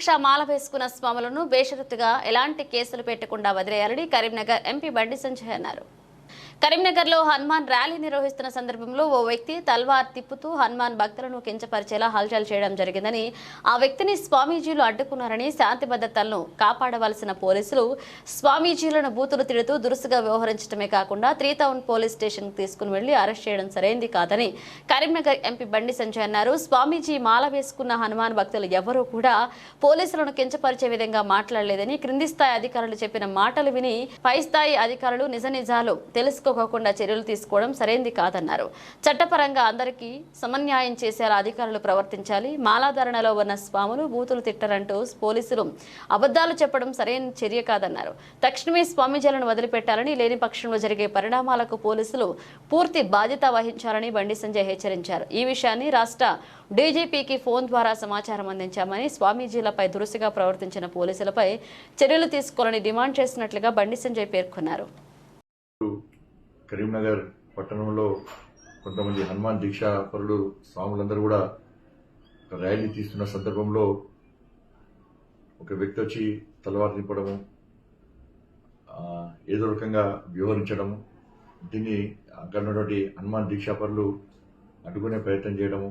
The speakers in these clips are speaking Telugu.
దీక్ష మాల వేసుకున్న స్వాములను బేషరతుగా ఎలాంటి కేసులు పెట్టకుండా వదిలేయాలని కరీంనగర్ ఎంపీ బండి సంజయ్ అన్నారు. కరీంనగర్లో హనుమాన్ ర్యాలీ నిర్వహిస్తున్న సందర్భంలో ఓ వ్యక్తి తల్వార్ తిప్పుతూ హనుమాన్ భక్తులను కించపరిచేలా హల్చల్ చేయడం జరిగిందని ఆ వ్యక్తిని స్వామీజీలు అడ్డుకున్నారని శాంతి భద్రతలను కాపాడవలసిన పోలీసులు స్వామీజీలను బూతులు తిడుతూ దురుసుగా వ్యవహరించడమే కాకుండా త్రీ టౌన్ పోలీస్ స్టేషన్ తీసుకుని వెళ్ళి అరెస్ట్ చేయడం సరైంది కాదని కరీంనగర్ ఎంపీ బండి సంజయ్ అన్నారు. స్వామీజీ మాల వేసుకున్న హనుమాన్ భక్తులు ఎవరూ కూడా పోలీసులను కించపరిచే విధంగా మాట్లాడలేదని క్రింది స్థాయి అధికారులు చెప్పిన మాటలు విని పై స్థాయి అధికారులు నిజ నిజాలు తొక్కకుండా చర్యలు తీసుకోవడం సరైంది కాదన్నారు. చట్టపరంగా అందరికీ సమన్యాయం చేసేలా అధికారులు ప్రవర్తించాలి. మాలాధారణలో ఉన్న స్వాములు బూతులు తిట్టరంటూ పోలీసులు అబద్ధాలు చెప్పడం సరైన చర్య కాదన్నారు. తక్షణమే స్వామీజీలను వదిలిపెట్టాలని లేని పక్షంలో జరిగే పరిణామాలకు పోలీసులు పూర్తి బాధ్యత వహించాలని బండి సంజయ్ హెచ్చరించారు. ఈ విషయాన్ని రాష్ట్ర డీజీపీకి ఫోన్ ద్వారా సమాచారం అందించామని స్వామీజీలపై దురుసుగా ప్రవర్తించిన పోలీసులపై చర్యలు తీసుకోవాలని డిమాండ్ చేసినట్లుగా బండి సంజయ్ పేర్కొన్నారు. కరీంనగర్ పట్టణంలో కొంతమంది హనుమాన్ దీక్షా పరులు స్వాములందరూ కూడా ర్యాలీ తీస్తున్న సందర్భంలో ఒక వ్యక్తి వచ్చి తలవారు నింపడము ఏదో రకంగా వ్యవహరించడము దీన్ని అక్కడ ఉన్నటువంటి హనుమాన్ దీక్షా పరులు అడ్డుకునే ప్రయత్నం చేయడము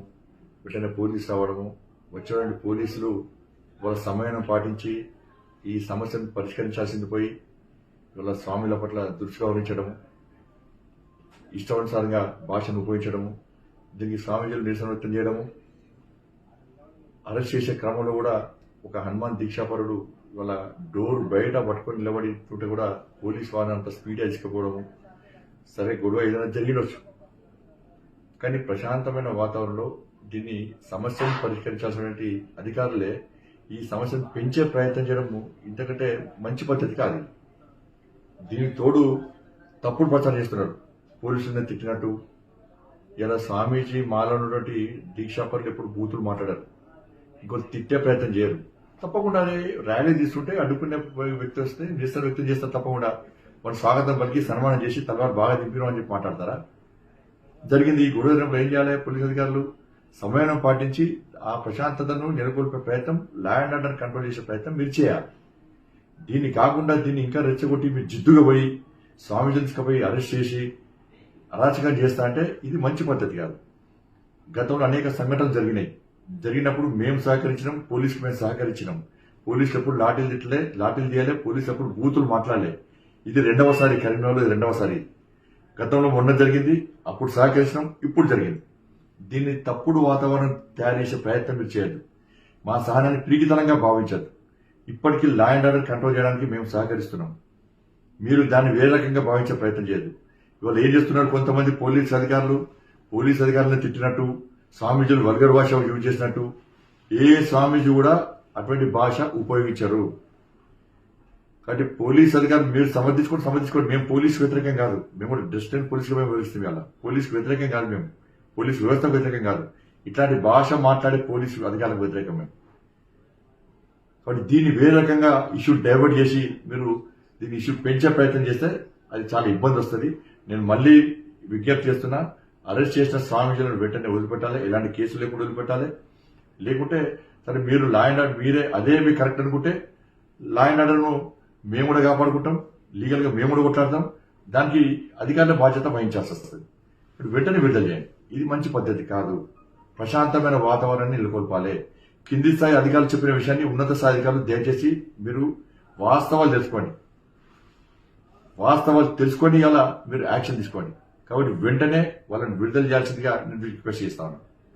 వెంటనే పోలీసు రావడము వచ్చేటువంటి పోలీసులు వాళ్ళ సమయాన్ని పాటించి ఈ సమస్యను పరిష్కరించాల్సింది పోయి వాళ్ళ స్వాముల పట్ల దృష్టి గౌరవించడము ఇష్టానుసారంగా భాషను ఉపయోగించడము దీనికి స్వామీజీలు నిరసన వ్యక్తం చేయడము అరెస్ట్ చేసే క్రమంలో కూడా ఒక హనుమాన్ దీక్షాపరుడు వాళ్ళ డోర్ బయట పట్టుకొని నిలబడి ఉంటే కూడా పోలీస్ వారిని అంత స్పీడ్గా ఇసుకపోవడము సరే గొడవ ఏదైనా జరిగినవచ్చు కానీ ప్రశాంతమైన వాతావరణంలో దీన్ని సమస్యను పరిష్కరించాల్సినటువంటి అధికారులే ఈ సమస్యను పెంచే ప్రయత్నం చేయడము ఇంతకంటే మంచి పద్ధతి కాదు. దీనికి తోడు తప్పుడు ప్రచారం చేస్తున్నాడు పోలీసులను తిట్టినట్టు ఇలా స్వామీజీ మాలో ఉన్నటువంటి దీక్షాపరులు ఎప్పుడు బూతులు మాట్లాడారు. ఇంకొక తిట్టే ప్రయత్నం చేయరు. తప్పకుండా ర్యాలీ తీసుకుంటే అడ్డుకునే వ్యక్తి వస్తే నిరసన వ్యక్తం చేస్తారు తప్పకుండా వాళ్ళు స్వాగతం పలికి సన్మానం చేసి తలవారు బాగా దింపినాం అని చెప్పి మాట్లాడతారా? జరిగింది. ఈ గొడవ ఏం చేయాలి? పోలీస్ అధికారులు సమయం పాటించి ఆ ప్రశాంతతను నెలకొల్పే ప్రయత్నం లా అండ్ ఆర్డర్ కంట్రోల్ చేసే ప్రయత్నం మీరు చేయాలి. దీన్ని కాకుండా దీన్ని ఇంకా రెచ్చగొట్టి మీరు జిద్దుగా పోయి స్వామీజీ తీసుకుపోయి అరెస్ట్ చేసి అరాచకం చేస్తా అంటే ఇది మంచి పద్ధతి కాదు. గతంలో అనేక సంఘటనలు జరిగినాయి. జరిగినప్పుడు మేము సహకరించినాం పోలీసులు మేము సహకరించినాం. పోలీసులు ఎప్పుడు లాఠీలు తిట్టలే లాఠీలు తీయలే పోలీసులు ఎప్పుడు బూతులు మాట్లాడలే. ఇది రెండవసారి కరీంనగర్లో ఇది రెండవసారి. గతంలో మొన్న జరిగింది అప్పుడు సహకరించినాం ఇప్పుడు జరిగింది. దీన్ని తప్పుడు వాతావరణం తయారు చేసే ప్రయత్నం మీరు చేయొద్దు. మా సహనాన్ని ప్రీతితనంగా భావించద్దు. ఇప్పటికీ లా అండ్ ఆర్డర్ కంట్రోల్ చేయడానికి మేము సహకరిస్తున్నాం. మీరు దాన్ని వేరే రకంగా భావించే ప్రయత్నం చేయదు ఇవాళ ఏం చేస్తున్నారు కొంతమంది పోలీస్ అధికారులు? పోలీస్ అధికారులను తిట్టినట్టు స్వామీజీలు వర్గర్ భాష యూజ్ చేసినట్టు ఏ స్వామీజీ కూడా అటువంటి భాష ఉపయోగించరు. కాబట్టి పోలీస్ అధికారులు మీరు సమర్థించుకోండి సమర్థించుకోండి. మేము పోలీస్ వ్యతిరేకం కాదు. మేము కూడా డిస్టెంట్ పోలీసులు మేము వివరిస్తాం ఇవాళ. పోలీస్ వ్యతిరేకం కాదు మేము. పోలీస్ వ్యవస్థ వ్యతిరేకం కాదు. ఇట్లాంటి భాష మాట్లాడే పోలీసు అధికారులకు వ్యతిరేకం మేము. కాబట్టి దీన్ని వేరే రకంగా ఇష్యూ డైవర్ట్ చేసి మీరు దీన్ని ఇష్యూ పెంచే ప్రయత్నం చేస్తే అది చాలా ఇబ్బంది వస్తుంది. నేను మళ్ళీ విజ్ఞప్తి చేస్తున్నా అరెస్ట్ చేసిన స్వామీజీలను వెంటనే వదిలిపెట్టాలి ఎలాంటి కేసులు లేకుండా వదిలిపెట్టాలి. లేకుంటే సరే మీరు లా అండ్ ఆర్డర్ మీరే అదే మీ కరెక్ట్ అనుకుంటే లా అండ్ ఆర్డర్ను మేము కూడా కాపాడుకుంటాం లీగల్గా మేము కూడా కొట్లాడతాం. దానికి అధికారుల బాధ్యత వహించాల్సి వస్తుంది. ఇప్పుడు వెంటనే విడుదల చేయండి. ఇది మంచి పద్ధతి కాదు. ప్రశాంతమైన వాతావరణాన్ని నెలకొల్పాలి. కింది స్థాయి అధికారులు చెప్పిన విషయాన్ని ఉన్నత స్థాయి అధికారులు దయచేసి మీరు వాస్తవాలు తెలుసుకోండి. వాస్తవాలు తెలుసుకొని అలా మీరు యాక్షన్ తీసుకోండి. కాబట్టి వెంటనే వాళ్ళని విడుదల చేయాల్సిందిగా నేను రిక్వెస్ట్ చేస్తాను